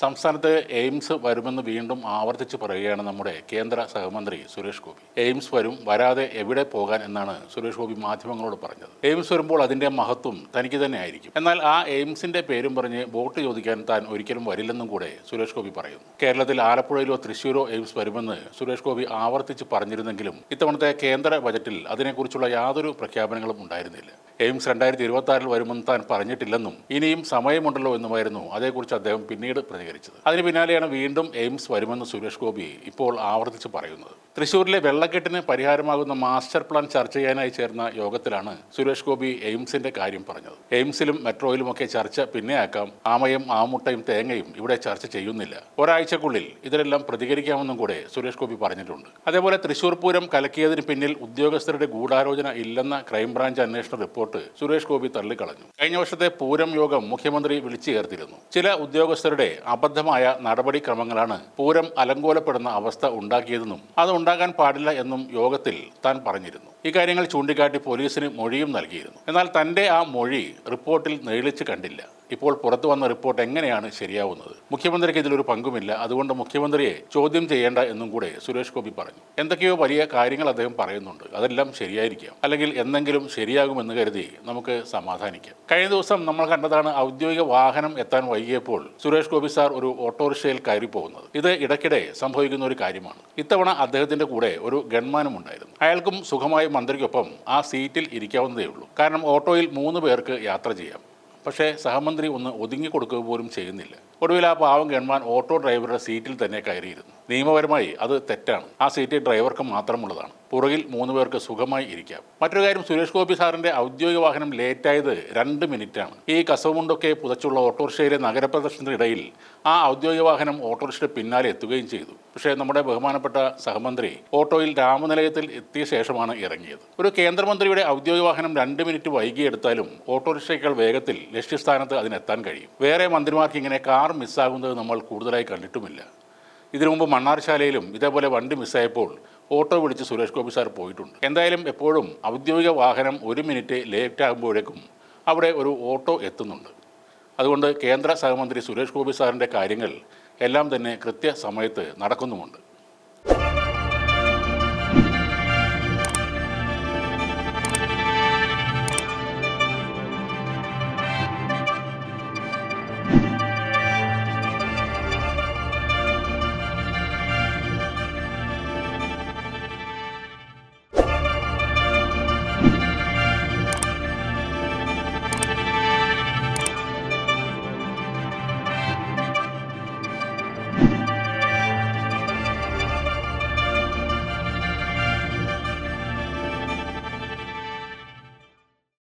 സംസ്ഥാനത്ത് എയിംസ് വരുമെന്ന് വീണ്ടും ആവർത്തിച്ച് പറയുകയാണ് നമ്മുടെ കേന്ദ്ര സഹമന്ത്രി സുരേഷ് ഗോപി. എയിംസ് വരും വരാതെ എവിടെ പോകാൻ എന്നാണ് സുരേഷ് ഗോപി മാധ്യമങ്ങളോട് പറഞ്ഞത്. എയിംസ് വരുമ്പോൾ അതിന്റെ മഹത്വം തനിക്ക് തന്നെ ആയിരിക്കും. എന്നാൽ ആ എയിംസിന്റെ പേരും പറഞ്ഞ് വോട്ട് ചോദിക്കാൻ താൻ ഒരിക്കലും വരില്ലെന്നും കൂടെ സുരേഷ് ഗോപി പറയുന്നു. കേരളത്തിൽ ആലപ്പുഴയിലോ തൃശ്ശൂരോ എയിംസ് വരുമെന്ന് സുരേഷ് ഗോപി ആവർത്തിച്ച് പറഞ്ഞിരുന്നെങ്കിലും ഇത്തവണത്തെ കേന്ദ്ര ബജറ്റിൽ അതിനെക്കുറിച്ചുള്ള യാതൊരു പ്രഖ്യാപനങ്ങളും ഉണ്ടായിരുന്നില്ല. എയിംസ് രണ്ടായിരത്തി ഇരുപത്തി വരുമെന്ന് താൻ പറഞ്ഞിട്ടില്ലെന്നും ഇനിയും സമയമുണ്ടല്ലോ എന്നുമായിരുന്നു അതേക്കുറിച്ച് അദ്ദേഹം പിന്നീട് പ്രതികരിച്ചത്. അതിന് പിന്നാലെയാണ് വീണ്ടും എയിംസ് വരുമെന്ന് സുരേഷ് ഗോപി ഇപ്പോൾ ആവർത്തിച്ച് പറയുന്നത്. തൃശൂരിലെ വെള്ളക്കെട്ടിന് പരിഹാരമാകുന്ന മാസ്റ്റർ പ്ലാൻ ചർച്ച ചെയ്യാനായി ചേർന്ന യോഗത്തിലാണ് സുരേഷ് ഗോപി എയിംസിന്റെ കാര്യം പറഞ്ഞത്. എയിംസിലും മെട്രോയിലുമൊക്കെ ചർച്ച പിന്നെയാക്കാം. ആമയും ആമുട്ടയും തേങ്ങയും ഇവിടെ ചർച്ച ചെയ്യുന്നില്ല. ഒരാഴ്ചക്കുള്ളിൽ ഇതിലെല്ലാം പ്രതികരിക്കാമെന്നും കൂടെ സുരേഷ് ഗോപി പറഞ്ഞിട്ടുണ്ട്. അതേപോലെ തൃശൂർ പൂരം കലക്കിയതിന് പിന്നിൽ ഉദ്യോഗസ്ഥരുടെ ഗൂഢാലോചന ഇല്ലെന്ന ക്രൈംബ്രാഞ്ച് അന്വേഷണ റിപ്പോർട്ട് സുരേഷ് ഗോപി തള്ളിക്കളഞ്ഞു. കഴിഞ്ഞ വർഷത്തെ പൂരം യോഗം മുഖ്യമന്ത്രി വിളിച്ചു ചേർത്തിരുന്നു ചില ഉദ്യോഗസ്ഥരുടെ അബദ്ധമായ നടപടിക്രമങ്ങളാണ് പൂരം അലങ്കോലപ്പെടുന്ന അവസ്ഥ ഉണ്ടാക്കിയതെന്നും അത് ഉണ്ടാകാൻ പാടില്ല എന്നും യോഗത്തിൽ താൻ പറഞ്ഞിരുന്നു. ഇക്കാര്യങ്ങൾ ചൂണ്ടിക്കാട്ടി പോലീസിന് മൊഴിയും നൽകിയിരുന്നു. എന്നാൽ തന്റെ ആ മൊഴി റിപ്പോർട്ടിൽ നേളിച്ച് കണ്ടില്ല. ഇപ്പോൾ പുറത്തു വന്ന റിപ്പോർട്ട് എങ്ങനെയാണ് ശരിയാവുന്നത്? മുഖ്യമന്ത്രിക്ക് ഇതിലൊരു പങ്കുമില്ല. അതുകൊണ്ട് മുഖ്യമന്ത്രിയെ ചോദ്യം ചെയ്യേണ്ട എന്നും കൂടെ സുരേഷ് ഗോപി പറഞ്ഞു. എന്തൊക്കെയോ വലിയ കാര്യങ്ങൾ അദ്ദേഹം പറയുന്നുണ്ട്. അതെല്ലാം ശരിയായിരിക്കാം. അല്ലെങ്കിൽ എന്തെങ്കിലും ശരിയാകുമെന്ന് കരുതി നമുക്ക് സമാധാനിക്കാം. കഴിഞ്ഞ ദിവസം നമ്മൾ കണ്ടതാണ് ഔദ്യോഗിക വാഹനം എത്താൻ വൈകിയപ്പോൾ സുരേഷ് ഗോപി സാർ ഒരു ഓട്ടോറിക്ഷയിൽ കയറി പോകുന്നത്. ഇത് ഇടയ്ക്കിടെ സംഭവിക്കുന്ന ഒരു കാര്യമാണ്. ഇത്തവണ അദ്ദേഹത്തിന്റെ കൂടെ ഒരു ഗൺമാനും ഉണ്ടായിരുന്നു. അയാൾക്കും സുഖമായി മന്ത്രിക്കൊപ്പം ആ സീറ്റിൽ ഇരിക്കാവുന്നതേ ഉള്ളൂ കാരണം ഓട്ടോയിൽ മൂന്ന് പേർക്ക് യാത്ര ചെയ്യാം. പക്ഷേ സഹമന്ത്രി ഒന്ന് ഒതുങ്ങി കൊടുക്കുക പോലും ചെയ്യുന്നില്ല. ഒടുവിൽ ആ പാവം ഗൺമാൻ ഓട്ടോ ഡ്രൈവറുടെ സീറ്റിൽ തന്നെ കയറിയിരുന്നു. നിയമപരമായി അത് തെറ്റാണ്. ആ സീറ്റ് ഡ്രൈവർക്ക് മാത്രമുള്ളതാണ്. പുറകിൽ മൂന്ന് പേർക്ക് സുഖമായി ഇരിക്കാം. മറ്റൊരു കാര്യം സുരേഷ് ഗോപി സാറിന്റെ ഔദ്യോഗിക വാഹനം ലേറ്റായത് രണ്ട് മിനിറ്റാണ്. ഈ കസവുമുണ്ടൊക്കെ പുതച്ചുള്ള ഓട്ടോറിക്ഷയിലെ നഗരപ്രദർശനത്തിനിടയിൽ ആ ഔദ്യോഗിക വാഹനം ഓട്ടോറിക്ഷയുടെ പിന്നാലെ എത്തുകയും ചെയ്തു. പക്ഷേ നമ്മുടെ ബഹുമാനപ്പെട്ട സഹമന്ത്രി ഓട്ടോയിൽ രാമനിലയത്തിൽ എത്തിയ ശേഷമാണ് ഇറങ്ങിയത്. ഒരു കേന്ദ്രമന്ത്രിയുടെ ഔദ്യോഗിക വാഹനം രണ്ട് മിനിറ്റ് വൈകിയെടുത്താലും ഓട്ടോറിക്ഷയേക്കാൾ വേഗത്തിൽ ലക്ഷ്യസ്ഥാനത്ത് അതിനെത്താൻ കഴിയും. വേറെ മന്ത്രിമാർക്ക് ഇങ്ങനെ കാർ മിസ്സാകുന്നത് നമ്മൾ കൂടുതലായി കണ്ടിട്ടുമില്ല. ഇതിനു മുമ്പ് മണ്ണാർശാലയിലും ഇതേപോലെ വണ്ടി മിസ്സായപ്പോൾ ഓട്ടോ വിളിച്ച് സുരേഷ് ഗോപി സാർ പോയിട്ടുണ്ട്. എന്തായാലും എപ്പോഴും ഔദ്യോഗിക വാഹനം ഒരു മിനിറ്റ് ലേറ്റ് ആകുമ്പോഴേക്കും അവിടെ ഒരു ഓട്ടോ എത്തുന്നുണ്ട്. അതുകൊണ്ട് കേന്ദ്ര സഹമന്ത്രി സുരേഷ് ഗോപി സാറിന്റെ കാര്യങ്ങൾ എല്ലാം തന്നെ കൃത്യസമയത്ത് നടക്കുന്നുമുണ്ട്.